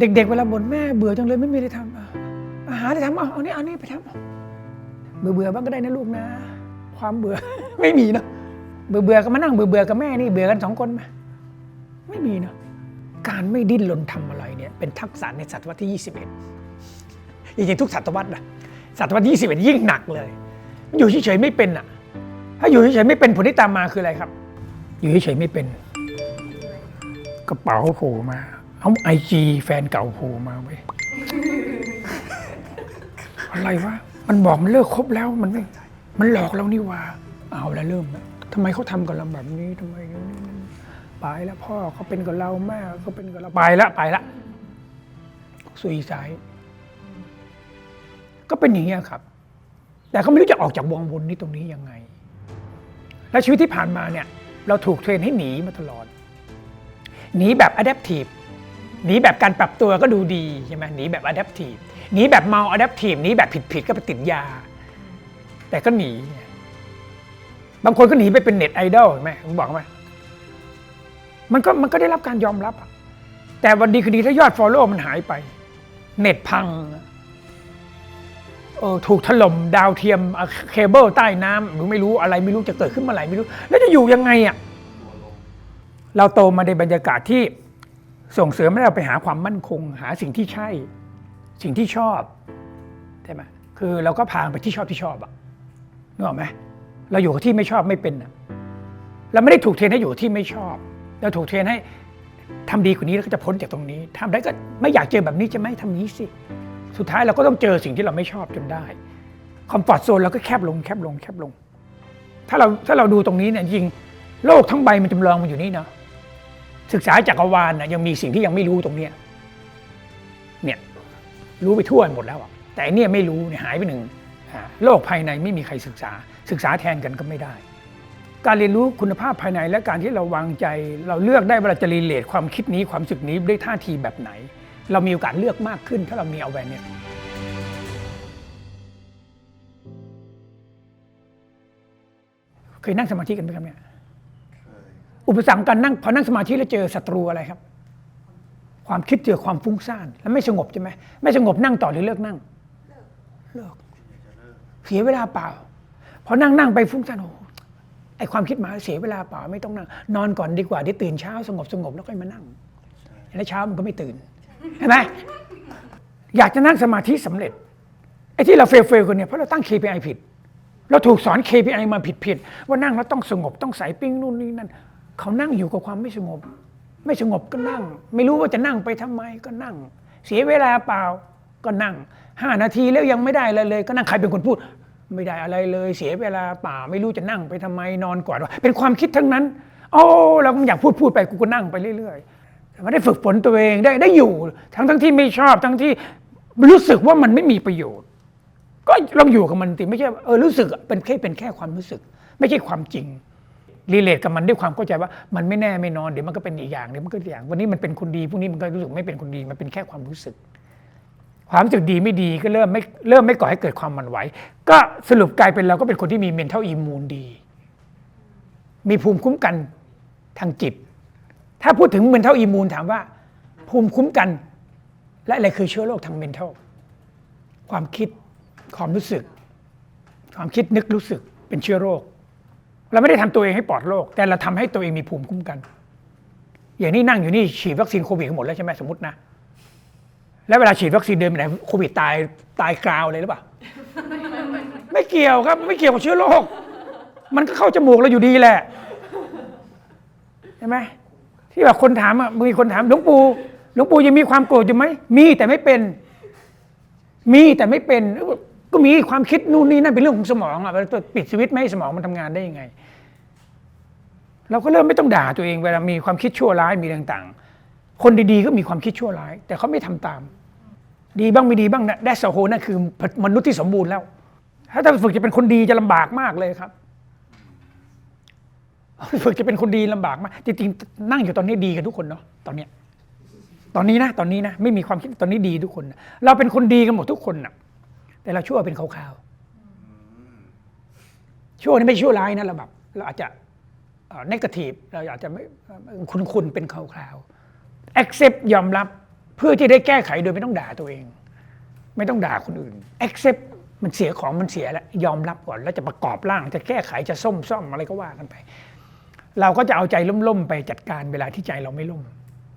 เด็ก ๆ เวลาบ่นแม่เบื่อจังเลยไม่มีอะไรทำอะอาหารอะไรทำเอาเอานี่เอานี่ไปทำเบื่อเบื่อบ้างก็ได้นะลูกนะ ความเบื่อ ไม่มีเนอะเบื่อเบื่อก็มานั่งเบื่อเบื่อกับแม่นี่เบื่อกันสองคนไหมไม่มีเนอะการไม่ดิ้นรนทำอะไรเนี่ยเป็นทักษะในศตวรรษที่ 21จริงๆทุกศตวรรษนะศตวรรษที่21ยิ่งหนักเลยอยู่เฉยๆไม่เป็นอะ ถ้าอยู่เฉยๆไม่เป็นผลที่ตามมาคืออะไรครับ อยู่เฉยๆไม่เป็น กระเป๋าโผล่มา เอาไอจีแฟนเก่าโผล่มาเว้ยอะไรวะ มันบอกมันเลิกคบแล้วมันไม่มันหลอกเรานี่ว่า เอาแล้วเริ่มแล้วทำไมเขาทำกับเราแบบนี้ทำไมไปแล้วพ่อเขาเป็นกับเราแม่เขาเป็นกับเราไปละไปละสุยสาย ก็เป็นอย่างนี้ครับ แต่เขาไม่รู้จะออกจากวงวนนี้ตรงนี้ยังไง และชีวิตที่ผ่านมาเนี่ย เราถูกเทรนให้หนีมาตลอด หนีแบบ adaptive หนีแบบการปรับตัวก็ดูดีใช่ไหมหนีแบบ adaptive หนีแบบเมา adaptive หนีแบบผิดๆก็ไปติดยา แต่ก็หนี บางคนก็หนีไปเป็นเน็ตไอดอลเห็นไหมผมบอกไหมมันก็มันก็ได้รับการยอมรับ แต่วันดีคือดีถ้ายอด Follow มันหายไป เน็ตพังเออถูกถล่มดาวเทียมเคเบิลใต้น้ำหรือไม่รู้อะไรไม่รู้จะเกิดขึ้นเมื่อไหร่ไม่รู้ แล้วจะอยู่ยังไงอะเราโตมาในบรรยากาศที่ ส่งเสริมให้เราไปหาความมั่นคง หาสิ่งที่ใช่ สิ่งที่ชอบใช่ไหมคือเราก็พาไปที่ชอบที่ชอบอะนึกออกไหมเราอยู่กับที่ไม่ชอบไม่เป็นอะเราไม่ได้ถูกเทรนให้อยู่ที่ไม่ชอบเราถูกเทรนให้ทำดีกว่านี้แล้วก็จะพ้นจากตรงนี้ทำได้ก็ไม่อยากเจอแบบนี้จะไหม่ทำนี้สิสุดท้ายเราก็ต้องเจอสิ่งที่เราไม่ชอบจนได้คอมฟอร์ทโซนเราก็แคบลงแคบลงแคบลง ถ้าเราถ้าเราดูตรงนี้เนี่ยจริงโลกทั้งใบมันจำลองมันอยู่นี่เนาะ ศึกษาจักรวาลนะยังมีสิ่งที่ยังไม่รู้ตรงเนี้ยเนี่ยรู้ไปทั่วหมดแล้วอะแต่อันเนี่ยไม่รู้เนี่ยหายไปหนึ่งโลกภายในไม่มีใครศึกษา ศึกษาแทนกันก็ไม่ได้ การเรียนรู้คุณภาพภายในและการที่เราวางใจ เราเลือกได้ว่าเราจะรีเลทความคิดนี้ความสึกนี้ด้วยท่าทีแบบไหน เรามีโอกาสเลือกมากขึ้นถ้าเรามี awareness เคยนั่งสมาธิกันไหมครับเนี่ย อุปสรรคการนั่งพอนั่งสมาธิแล้วเจอศัตรูอะไรครับ ความคิดเจอความฟุ้งซ่านแล้วไม่สงบใช่ไหมไม่สงบนั่งต่อหรือเลิกนั่งเลิกเสียเวลาเปล่าพอนั่งนั่งไปฟุ้งซ่านโอ้โหไอความคิดมาเสียเวลาเปล่าไม่ต้องนั่ง นอนก่อนดีกว่าเดี๋ยวตื่นเช้าสงบสงบแล้วค่อยมานั่งแล้วเช้ามันก็ไม่ตื่นเห็นไหมอยากจะนั่งสมาธิสำเร็จไอ้ที่เราเฟลเฟลกันเนี่ยเพราะเราตั้ง KPI ผิดเราถูกสอน KPI มาผิดๆว่านั่งแล้วต้องสงบต้องใส่ปิ้งนู่นนี่นั่น เขานั่งอยู่กับความไม่สงบ ไม่สงบก็นั่ง ไม่รู้ว่าจะนั่งไปทำไมก็นั่ง เสียเวลาเปล่าก็นั่งห้านาทีแล้วยังไม่ได้อะไรเลย ก็นั่งใครเป็นคนพูด ไม่ได้อะไรเลย เสียเวลาเปล่าไม่รู้จะนั่งไปทำไมนอนกอนว่าเป็นความคิดทั้งนั้นโอ้เราอยากพูดพูดไปกูก็นั่งไปเรื่อยๆไม่ได้ฝึกฝนตัวเองได้ได้อยู่ทั้งทั้งที่ไม่ชอบทั้งที่รู้สึกว่ามันไม่มีประโยชน์ ก็ลองอยู่กับมันติไม่ใช่เออรู้สึกเป็นแค่เป็นแค่ความรู้สึก ไม่ใช่ความจริง รีเลทกับมันด้วยความเข้าใจว่ามันไม่แน่ไม่นอนเดี๋ยวมันก็เป็นอีกอย่างเดี๋ยวมันก็อีกอย่าง วันนี้มันเป็นคนดีพรุ่งนี้มันก็รู้สึกไม่เป็นคนดีมันเป็นแค่ความรู้สึก ความรู้สึกดีไม่ดีก็เริ่มไม่เริ่มไม่ก่อให้เกิดความมันไหว ก็สรุปกลายเป็นเราก็เป็นคนที่มี mental immune ดี มีภูมิคุ้มกันทางจิต ถ้าพูดถึง mental immune ถามว่า ภูมิคุ้มกัน และอะไรคือเชื้อโรคทาง mental ความคิดความรู้สึก ความคิดนึกรู้สึกเป็นเชื้อโรค เราไม่ได้ทำตัวเองให้ปลอดโรคแต่เราทำให้ตัวเองมีภูมิคุ้มกัน อย่างนี้นั่งอยู่นี่ฉีดวัคซีนโควิดกันหมดแล้วใช่ไหมสมมตินะ แล้วเวลาฉีดวัคซีนเดินไปไหนโควิดตายตายกราวเลยหรือเปล่าไม่เกี่ยวครับ ไม่เกี่ยวกับเชื้อโรคมันก็เข้าจมูกเราอยู่ดีแหละใช่ไหมที่แบบคนถามอะมีคนถามหลวงปู่หลวงปู่ยังมีความโกรธอยู่ไหมมีแต่ไม่เป็น มีแต่ไม่เป็น ก็มีความคิดนู่นนี่นั่นเป็นเรื่องของสมองอะเราปิดสวิตช์ไม่ให้สมองมันทำงานได้ยังไง เราก็เริ่มไม่ต้องด่าตัวเองเวลามีความคิดชั่วร้ายมีต่างๆ คนดีๆก็มีความคิดชั่วร้าย แต่เขาไม่ทำตาม ดีบ้างไม่ดีบ้างนะแดสโฮนั่นคือมนุษย์ที่สมบูรณ์แล้ว ถ้าจะฝึกจะเป็นคนดีจะลำบากมากเลยครับฝึกจะเป็นคนดีลำบากมากจริงๆนั่งอยู่ตอนนี้ดีกันทุกคนเนาะตอนเนี้ยตอนนี้นะ ตอนนี้นะ ไม่มีความคิดตอนนี้ดีทุกคนนะเราเป็นคนดีกันหมดทุกคนนะ แต่เราชั่วเป็นขาวๆชั่วนี่ไม่ชั่วร้ายนะเราแบบเราอาจจะนกาทีฟเราอาจจะไม่คุณคุณเป็นขาวๆ accept ยอมรับเพื่อที่ได้แก้ไขโดยไม่ต้องด่าตัวเอง ไม่ต้องด่าคนอื่น accept มันเสียของมันเสียแล้วยอมรับก่อนแล้วจะประกอบร่างจะแก้ไขจะส้มซ่อมอะไรก็ว่ากันไป เราก็จะเอาใจล่มๆไปจัดการเวลาที่ใจเราไม่ล่ม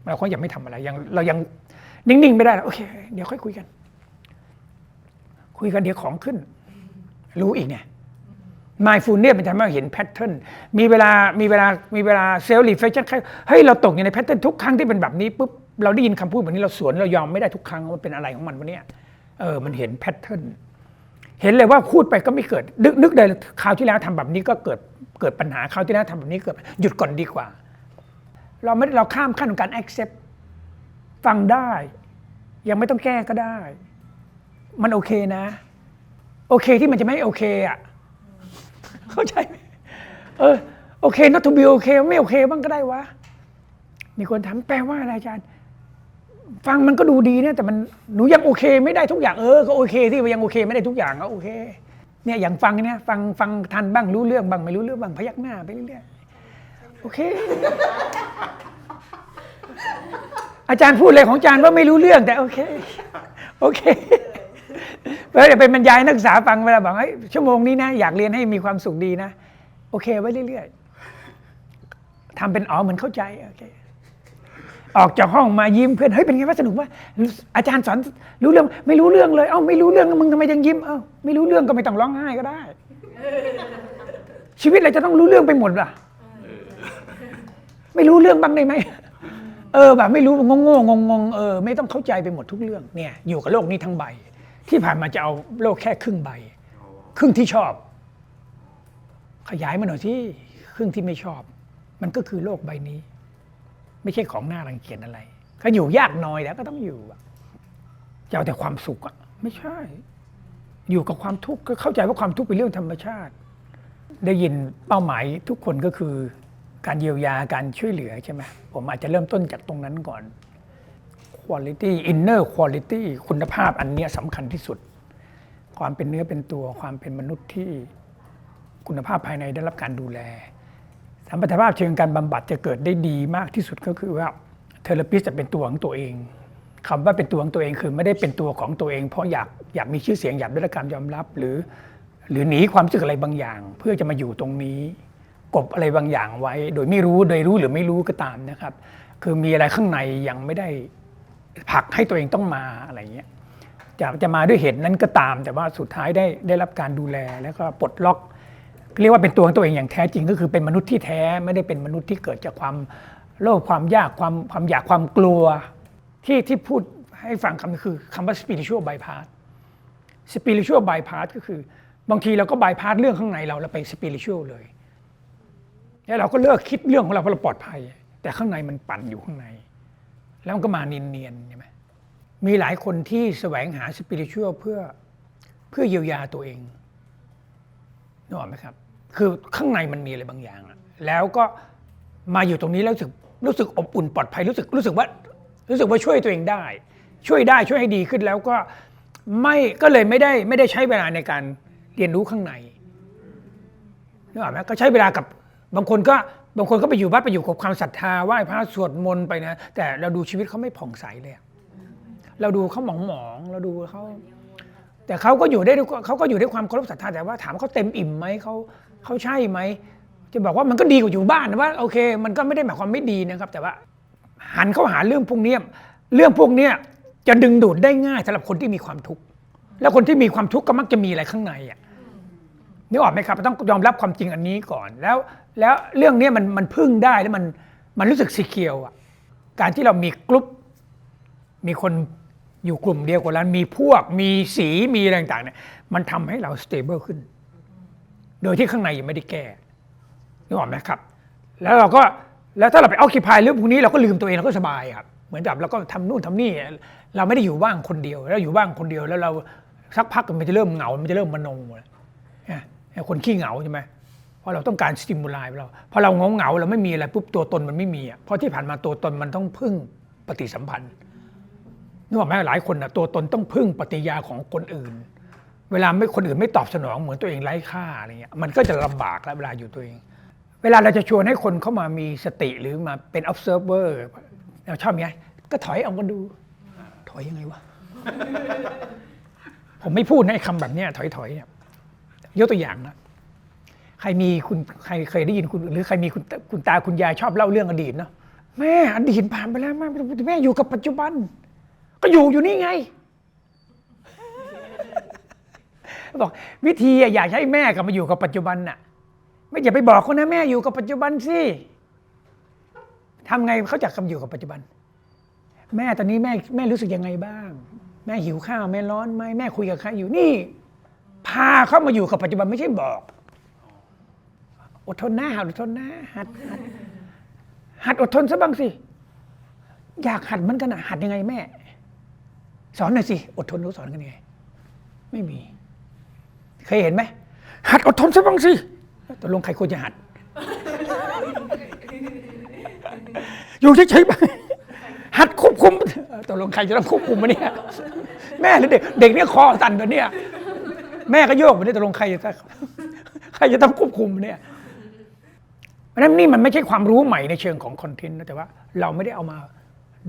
เราก็ยังไม่ทำอะไรยังเรายังนิ่งๆไม่ได้แล้วโอเค เดี๋ยวค่อยคุยกัน คุยกันเดี๋ยวของขึ้น รู้อีกเนี่ย mindfulness มันทำให้เราเห็นแพทเทิร์นมีเวลามีเวลามีเวลาเซลล์รีเฟชชั่นเฮ้ยเราตกอยู่ในแพทเทิร์นทุกครั้งที่เป็นแบบนี้ปุ๊บเราได้ยินคำพูดแบบนี้เราสวนเรายอมไม่ได้ทุกครั้งมันเป็นอะไรของมันวะเนี่ยเออมันเห็นแพทเทิร์นเห็นเลยว่าพูดไปก็ไม่เกิด นึกนึกเลยคราวที่แล้วทำแบบนี้ก็เกิดเกิดปัญหาคราวที่แล้วทำแบบนี้เกิดหยุดก่อนดีกว่า เราไม่เราข้ามขั้นของการ accept ฟังได้ ยังไม่ต้องแก้ก็ได้ มันโอเคนะ โอเคที่มันจะไม่โอเคอะ เข้าใจไหมเออโอเค not to be โอเค ไม่โอเคบ้างก็ได้วะ มีคนถามแปลว่าอะไรอาจารย์ ฟังมันก็ดูดีเนะแต่มันหนูยังโอเคไม่ได้ทุกอย่างเออก็โอเคที่ยังโอเค ไม่ได้ทุกอย่างก็โอเคเนี่ยอย่างฟังเนี่ยฟังฟังทันบ้างรู้เรื่องบ้างไม่รู้เรื่องบ้างพยักหน้าไปเรื่อยๆโอเค อาจารย์พูดอะไรของอาจารย์ว่าไม่รู้เรื่องแต่โอเค โอเค เวลาเป็นบรรยายนักศึกษาฟังเวลาบอกให้ยชั่วโมงนี้นะอยากเรียนให้มีความสุขดีนะ โอเคไว้เรื่อยๆทำเป็นอ๋อเหมือนเข้าใจโอเคออกจากห้องมายิ้มเพื่อนเฮ้ยเป็นไงว่าสนุกว่าอาจารย์สอนรู้เรื่องไม่รู้เรื่องเลยเอ้าไม่รู้เรื่องมึงทำไมยังยิ้มเอ้าไม่รู้เรื่องก็ไม่ต้องร้องไห้ก็ได้ ชีวิตเราจะต้องรู้เรื่องไปหมดล่ะ ไม่รู้เรื่องบ้างได้ไหมเออแบบไม่รู้งงงงงเออไม่ต้องเข้าใจไปหมดทุกเรื่องเนี่ยอยู่กับโลกนี้ทั้งใบ ที่ผ่านมาจะเอาโลกแค่ครึ่งใบ ครึ่งที่ชอบ ขยายมาหน่อยที่ครึ่งที่ไม่ชอบ มันก็คือโลกใบนี้ ไม่ใช่ของหน่ารังเกียจอะไร ก็อยู่ยากหน้อยแล้วก็ต้องอยู่อะจะเอาแต่ความสุขอะไม่ใช่ อยู่กับความทุกข์ก็เข้าใจว่าความทุกข์เป็นเรื่องธรรมชาติ ได้ยินเป้าหมายทุกคนก็คือการเยียวยาการช่วยเหลือใช่ไหมผมอาจจะเริ่มต้นจากตรงนั้นก่อน quality inner quality คุณภาพอันเนี้ยสำคัญที่สุด ความเป็นเนื้อเป็นตัวความเป็นมนุษย์ที่คุณภาพภายในได้รับการดูแลสัมพันธภาพเชิงการบำบัดจะเกิดได้ดีมากที่สุดก็คือว่าเทเลปิสจะเป็นตัวของตัวเองคำว่าเป็นตัวของตัวเองคือไม่ได้เป็นตัวของตัวเอง เพราะอยากอยากมีชื่อเสียงอยากได้รับการยอมรับหรือ หรือหนีความรู้สึกอะไรบางอย่าง เพื่อจะมาอยู่ตรงนี้ กบอะไรบางอย่างไว้ โดยไม่รู้โดยรู้หรือไม่รู้ก็ตามนะครับ คือมีอะไรข้างในยังไม่ได้ ผลักให้ตัวเองต้องมาอะไรเงี้ยจะจะมาด้วยเหตุนั้นก็ตาม แต่ว่าสุดท้ายได้ได้รับการดูแลแล้วก็ปลดล็อก เรียกว่าเป็นตัวของตัวเองอย่างแท้จริงก็คือเป็นมนุษย์ที่แท้ไม่ได้เป็นมนุษย์ที่เกิดจากความโลภความยากความความอยากความกลัว ที่ที่พูดให้ฟังคำคือคำว่า spiritual bypass spiritual bypass ก็คือบางทีเราก็ bypass เรื่องข้างในเราแล้วไป spiritual เลยแล้วเราก็เลิกคิดเรื่องของเราเพราะเราปลอดภัย แต่ข้างในมันปั่นอยู่ข้างใน แล้วมันก็มาเนียนๆใช่ไหมมีหลายคนที่แสวงหาสปิริต u ั l เพื่อเพื่อเยียวยาตัวเองนึกออกไหมครับ คือข้างในมันมีอะไรบางอย่าง แล้วก็มาอยู่ตรงนี้แล้วรู้สึกรู้สึกอบอุ่นปลอดภัยรู้สึกรู้สึกว่ารู้สึกว่าช่วยตัวเองได้ ช่วยได้ช่วยให้ดีขึ้นแล้วก็ไม่ก็เลยไม่ได้ไม่ได้ใช้เวลาในการเรียนรู้ข้างในนึกออกไหมก็ใช้เวลากับบางคนก็ บางคนก็ไปอยู่วัดไปอยู่กับความศรัทธาไหว้พระสวดมนต์ไปนะ แต่เราดูชีวิตเขาไม่ผ่องใสเลยเราดูเขาหมองหมองๆเราดูเขาแต่เขาก็อยู่ได้เขาก็อยู่ด้วยความเคารพศรัทธาแต่ว่าถามเขาเต็มอิ่มไหมเขาเขาใช่ไหมจะบอกว่ามันก็ดีกว่าอยู่บ้านนะว่าโอเค มันก็ไม่ได้หมายความไม่ดีนะครับ แต่ว่าหันเข้าหาเรื่องพวกนี้เรื่องพวกนี้จะดึงดูดได้ง่ายสำหรับคนที่มีความทุกข์แล้วคนที่มีความทุกข์ก็มักจะมีอะไรข้างในอะนึกออกไหมครับต้องยอมรับความจริงอันนี้ก่อนแล้ว แล้วเรื่องนี้มันมันพึ่งได้แล้วมันมันรู้สึกสีเคียวอะการที่เรามีกลุ่มมีคนอยู่กลุ่มเดียวกันแล้วมีพวกมีสีมีอะไรต่างๆเนี่ยมันทำให้เราสเตเบิลขึ้น โดยที่ข้างในยังไม่ได้แก้นึกออกไหมครับ แล้วเราก็แล้วถ้าเราไปออคิพายเรื่องพวกนี้เราก็ลืมตัวเองเราก็สบายครับเหมือนแบบเราก็ทำนู่นทำนี่ เราไม่ได้อยู่ว่างคนเดียว แล้วอยู่ว่างคนเดียวแล้วเราสักพักมันจะเริ่มเหงา มันจะเริ่มมโนแล้วเนี่ยคนขี้เหงาใช่ไหม เพราะเราต้องการสติมูลายเราพอเราเงาเงาเราไม่มีอะไรปุ๊บตัวตนมันไม่มีอะเพราะที่ผ่านมาตัวตนมันต้องพึ่งปฏิสัมพันธ์นึกออกไหมหลายคนอะตัวตนต้องพึ่งปฏิยาของคนอื่น เวลาไม่คนอื่นไม่ตอบสนองเหมือนตัวเองไร้ค่าอะไรเงี้ยมันก็จะลำบากแล้วเวลาอยู่ตัวเอง เวลาเราจะชวนให้คนเข้ามามีสติหรือมาเป็น observer เราชอบไงก็ถอยเอาก็ดู ถอยยังไงวะผมไม่พูดนะไอ้คำแบบนี้ยถอยๆเนี่ยยกตัวอย่างนะ ใครมีคุณใครเคยได้ยินคุณหรือใครมีคุณคุณตาคุณยายชอบเล่าเรื่องอดีตเนาะแม่อดีตผ่านไปแล้วแม่แม่อยู่กับปัจจุบัน ก็อยู่อยู่นี่ไง บอกวิธีอยากให้แม่กลับมาอยู่กับปัจจุบันน่ะ ไม่อย่าไปบอกเขานะแม่อยู่กับปัจจุบันสิทำไงเขาจะกำอยู่กับปัจจุบัน แม่ตอนนี้แม่แม่รู้สึกยังไงบ้าง แม่หิวข้าวแม่ร้อนไหมแม่คุยกับใครอยู่นี่ พาเข้ามาอยู่กับปัจจุบันไม่ใช่บอก อดทนนะหัดอดทนนะหัดหัดหัดอดทนซะบ้างสิ อยากหัดเหมือนกันอะหัดยังไงแม่ สอนหน่อยสิ อดทนรู้สอนกันยังไง ไม่มี เคยเห็นไหมหัดอดทนซะบ้างสิตกลงใครควรจะหัด อยู่เฉยๆบ้างหัดควบคุมตกลงใครจะต้องควบคุมมาเนี่ย แม่หรือเด็ก เด็กเนี่ยคอสั่นตัวเนี่ย แม่ก็โยกไปเนี่ยตกลงใครจะใครจะต้องควบคุมเนี่ย เพราะฉะนั้นนี่มันไม่ใช่ความรู้ใหม่ในเชิงของคอนเทนต์นะแต่ว่าเราไม่ได้เอามา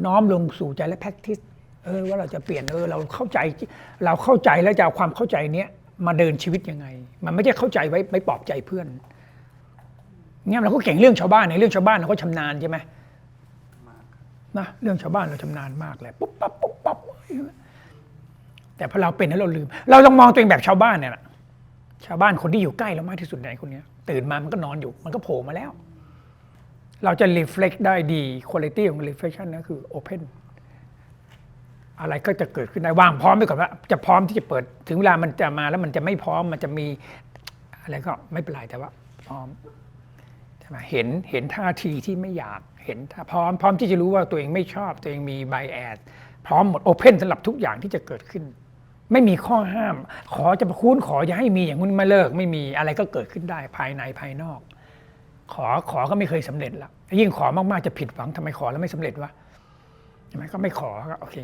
น้อมลงสู่ใจและ practice เออว่าเราจะเปลี่ยนเออเราเข้าใจเราเข้าใจแล้วจะเอาความเข้าใจเนี้ยมาเดินชีวิตยังไง มันไม่ใช่เข้าใจไว้ไปปลอบใจเพื่อนเนี่ยเราก็เก่งเรื่องชาวบ้านในเรื่องชาวบ้านเราก็ชำนาญใช่ไหมนะเรื่องชาวบ้านเราชำนาญมากเลยปุ๊บปั๊บปุ๊บปั๊บแต่พอเราเป็นแล้วเราลืม เราต้องมองตัวเองแบบชาวบ้านเนี่ยแหละชาวบ้านคนที่อยู่ใกล้เรามากที่สุดในคนเนี้ย ตื่นมามันก็นอนอยู่ มันก็โผล่มาแล้ว เราจะ reflect ได้ดี quality ของ reflection นะคือ open อะไรก็จะเกิดขึ้นได้วางพร้อมไปก่อนว่าจะพร้อมที่จะเปิดถึงเวลามันจะมาแล้วมันจะไม่พร้อมมันจะมีอะไรก็ไม่เป็นไรแต่ว่า พร้อมใช่ไหมเห็นเห็นท่าทีที่ไม่อยากเห็นถ้าพร้อมพร้อมที่จะรู้ว่าตัวเองไม่ชอบตัวเองมี bias พร้อมหมด open สำหรับทุกอย่างที่จะเกิดขึ้น ไม่มีข้อห้าม ขอจะประคุณขออย่าให้มีอย่างนู้นมาเลิก ไม่มีอะไรก็เกิดขึ้นได้ภายในภายนอก ขอขอก็ไม่เคยสำเร็จละยิ่งขอมากๆจะผิดหวังทำไมขอแล้วไม่สำเร็จวะใช่ไหมก็ไม่ขอก็โอเค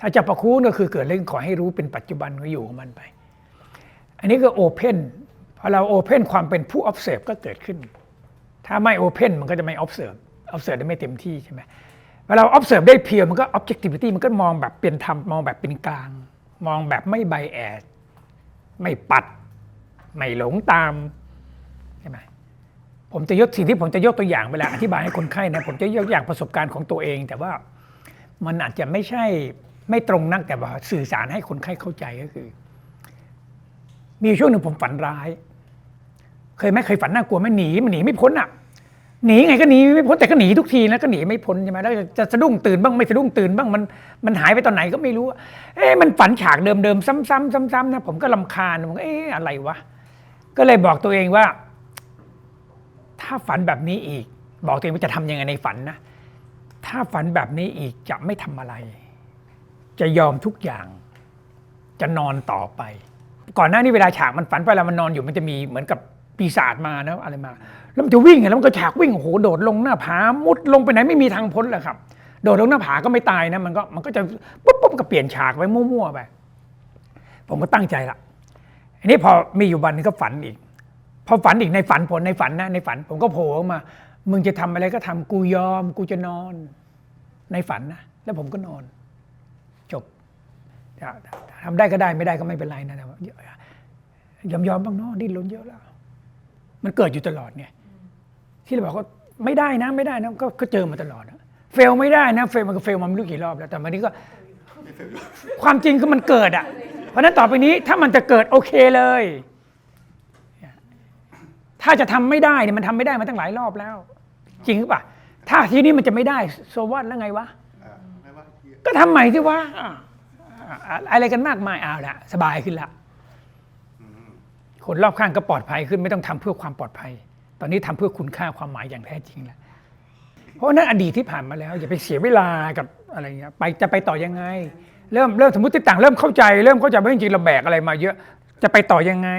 ถ้าจะประคุณก็คือเกิดเรื่องขอให้รู้เป็นปัจจุบันก็อยู่ของมันไป อันนี้ก็โอเพนพอเราโอเพนความเป็นผู้ observe ก็เกิดขึ้น ถ้าไม่โอเพนมันก็จะไม่ observe observe ได้ไม่เต็มที่ใช่ไหมเวลา observe ได้เพียวมันก็ objectivity มันก็มองแบบเป็นธรรมมองแบบเป็นกลาง มองแบบไม่ไบแอดไม่ปัด ไม่หลงตามใช่ไหมผมจะยกสิ่งที่ผมจะยกตัวอย่างเวลาอธิบายให้คนไข้นะผมจะยกอย่างประสบการณ์ของตัวเอง แต่ว่ามันอาจจะไม่ใช่ไม่ตรงนักแต่ว่าสื่อสารให้คนไข้เข้าใจก็คือ มีช่วงหนึ่งผมฝันร้าย เคยไหมเคยฝันน่ากลัวไหมหนีมันหนีไม่พ้นอะ หนีไงก็หนีไม่พ้นแต่ก็หนีทุกทีนะก็หนีไม่พ้นใช่ไหมแล้วจะสะดุ้งตื่นบ้างไม่สะดุ้งตื่นบ้างมันมันหายไปตอนไหนก็ไม่รู้ เอ๊ะมันฝันฉากเดิมๆซ้ำๆซ้ำๆนะผมก็ลำคาญผมก็เอ๊ะอะไรวะก็เลยบอกตัวเองว่า ถ้าฝันแบบนี้อีก บอกตัวเองว่าจะทำยังไงในฝันนะถ้าฝันแบบนี้อีกจะไม่ทำอะไร จะยอมทุกอย่าง จะนอนต่อไป ก่อนหน้านี้เวลาฉากมันฝันไปแล้วมันนอนอยู่มันจะมีเหมือนกับปีศาจมานะอะไรมา แล้วมันจะวิ่งไงแล้วมันก็ฉากวิ่งโอ้โหโดดลงหน้าผามุดลงไปไหนไม่มีทางพ้นเลยครับ โดดลงหน้าผาก็ไม่ตายนะมันก็มันก็จะปุ๊บปุ๊บก็เปลี่ยนฉากไปมั่วๆไปผมก็ตั้งใจละอันนี้พอมีอยู่วันนึงก็ฝันอีก พอฝันอีกในฝันผลในฝันนะในฝัน ผมก็โผล่ออกมา มึงจะทำอะไรก็ทำกูยอม กูจะนอน ในฝันนะแล้วผมก็นอน จบทำได้ก็ได้ไม่ได้ก็ไม่เป็นไรนะแต่ยอมยอมบ้างเนาะดิ้นรนเยอะแล้ว มันเกิดอยู่ตลอดไง ที่เราบอกว่าไม่ได้นะไม่ได้นะก็ก็เจอมาตลอดนะเฟลไม่ได้นะเฟลมันก็เฟลมาไม่รู้กี่รอบแล้วแต่วันนี้ก็ความจริงคือมันเกิดอะ เพราะฉะนั้นต่อไปนี้ถ้ามันจะเกิดโอเคเลย ถ้าจะทำไม่ได้เนี่ยมันทำไม่ได้มาตั้งหลายรอบแล้ว จริงหรือเปล่าถ้าทีนี้มันจะไม่ได้โซวัตแล้วไงวะอ่าไม่ว่าเหี้ยก็ทำใหม่สิวะอะอะอะไรกันมากมายเอาละสบายขึ้นละอืมคนรอบข้างก็ปลอดภัยขึ้นไม่ต้องทำเพื่อความปลอดภัย ตอนนี้ทำเพื่อคุณค่าความหมายอย่างแท้จริงแล้วเพราะนั้นอดีตที่ผ่านมาแล้ว อย่าไปเสียเวลากับอะไรเงี้ยไปจะไปต่อยังไง เริ่มเริ่มสมมติต่างเริ่มเข้าใจ เริ่มเข้าใจว่าจริงๆเราแบกอะไรมาเยอะจะไปต่อยังไง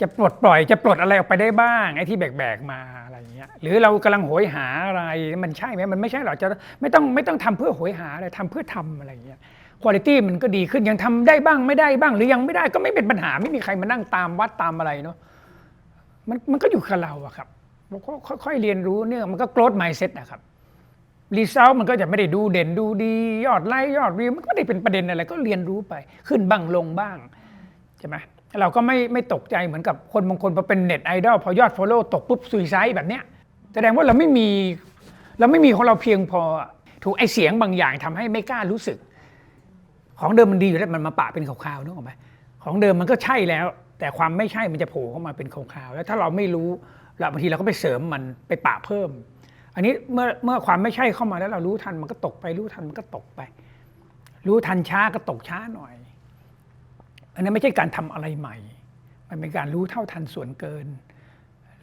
จะปลดปล่อยจะปลดอะไรออกไปได้บ้างไอ้ที่แบกๆมาอะไรเงี้ยหรือเรากำลังโหยหาอะไรมันใช่ไหมมันไม่ใช่หรอกจะไม่ต้องไม่ต้องทำเพื่อโหยหาอะไรทำเพื่อทำอะไรเงี้ยคุณภาพมันก็ดีขึ้นยังทำได้บ้างไม่ได้บ้าง หรือยังไม่ได้ก็ไม่เป็นปัญหาไม่มีใครมานั่งตามวัดตามอะไรเนาะ มันมันก็อยู่กับเราอะครับเราก็ค่อยๆเรียนรู้เนี่ยมันก็ growth mindset นะครับรีเซลมันก็จะไม่ได้ดูเด่นดูดียอดไลค์ยอดวิวมันก็ไม่ได้เป็นประเด็นอะไรก็เรียนรู้ไปขึ้นบ้างลงบ้างใช่ไหมเราก็ไม่ไม่ตกใจเหมือนกับคนบางคนพอเป็นเน็ตไอดอลพอยอดฟอลโล่ตกปุ๊บซุยไซด์แบบเนี้ยแสดงว่าเราไม่มีเราไม่มีของเราเพียงพอถูกไอเสียงบางอย่างทำให้ไม่กล้ารู้สึก ของเดิมมันดีอยู่แล้วมันมาปะเป็นขาวๆนึกออกไหมของเดิมมันก็ใช่แล้ว แต่ความไม่ใช่มันจะโผล่เข้ามาเป็นขาวๆแล้วถ้าเราไม่รู้เราบางทีเราก็ไปเสริมมันไปปะเพิ่ม อันนี้เมื่อเมื่อความไม่ใช่เข้ามาแล้วเรารู้ทันมันก็ตกไปรู้ทันมันก็ตกไป รู้ทันช้าก็ตกช้าหน่อย อันนั้นไม่ใช่การทำอะไรใหม่ มันเป็นการรู้เท่าทันส่วนเกิน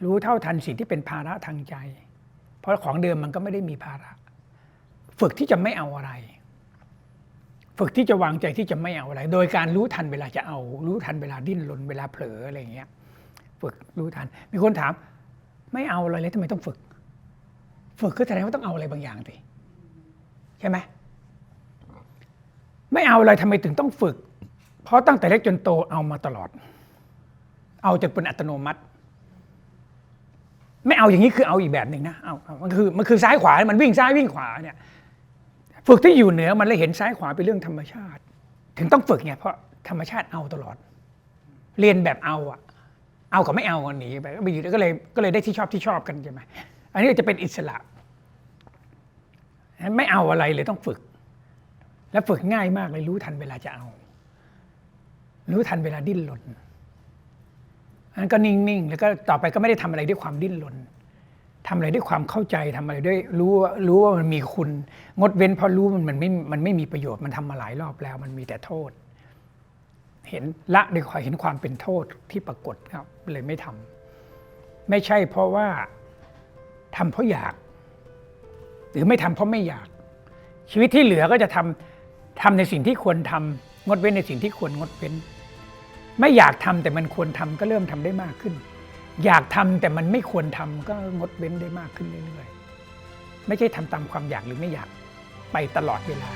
รู้เท่าทันสิ่งที่เป็นภาระทางใจ เพราะของเดิมมันก็ไม่ได้มีภาระ ฝึกที่จะไม่เอาอะไร ฝึกที่จะวางใจที่จะไม่เอาอะไร โดยการรู้ทันเวลาจะเอา รู้ทันเวลาดิ้นรนเวลาเผลออะไรอย่างเงี้ย ฝึกรู้ทัน มีคนถาม ไม่เอาอะไรเลยทำไมต้องฝึก ฝึกคือแสดงว่าต้องเอาอะไรบางอย่างสิใช่ไหมไม่เอาอะไรทำไมถึงต้องฝึก เพราะตั้งแต่เล็กจนโตเอามาตลอด เอาจนเป็นอัตโนมัติ ไม่เอาอย่างนี้คือเอาอีกแบบหนึ่งนะเอาเอามันคือมันคือซ้ายขวา มันวิ่งซ้ายวิ่งขวาเนี่ย ฝึกที่อยู่เหนือมันเลยเห็นซ้ายขวาเป็นเรื่องธรรมชาติ ถึงต้องฝึกไงเพราะธรรมชาติเอาตลอด เรียนแบบเอาอะเอากับไม่เอากันหนีไปก็ไปอยู่ก็เลยก็เลยได้ที่ชอบที่ชอบกันใช่ไหมอันนี้จะเป็นอิสระ ไม่เอาอะไรเลยต้องฝึก แล้วฝึกง่ายมากเลยรู้ทันเวลาจะเอา รู้ทันเวลาดิ้นรนอันนั้นก็นิ่งๆแล้วก็ต่อไปก็ไม่ได้ทำอะไรด้วยความดิ้นรน ทำอะไรด้วยความเข้าใจทำอะไรด้วยรู้ว่ารู้ว่ามันมีคุณ งดเว้นเพราะรู้มันมันไม่มันไม่มีประโยชน์มันทำมาหลายรอบแล้ว มันมีแต่โทษ เห็นละด้วยความเห็นความเป็นโทษที่ปรากฏครับ เลยไม่ทำไม่ใช่เพราะว่าทำเพราะอยาก หรือไม่ทำเพราะไม่อยาก ชีวิตที่เหลือก็จะทำทำในสิ่งที่ควรทำงดเว้นในสิ่งที่ควรงดเว้น ไม่อยากทำแต่มันควรทำก็เริ่มทำได้มากขึ้น อยากทำแต่มันไม่ควรทำก็งดเว้นได้มากขึ้นเรื่อยๆ ไม่ใช่ทำตามความอยากหรือไม่อยากไปตลอดเวลา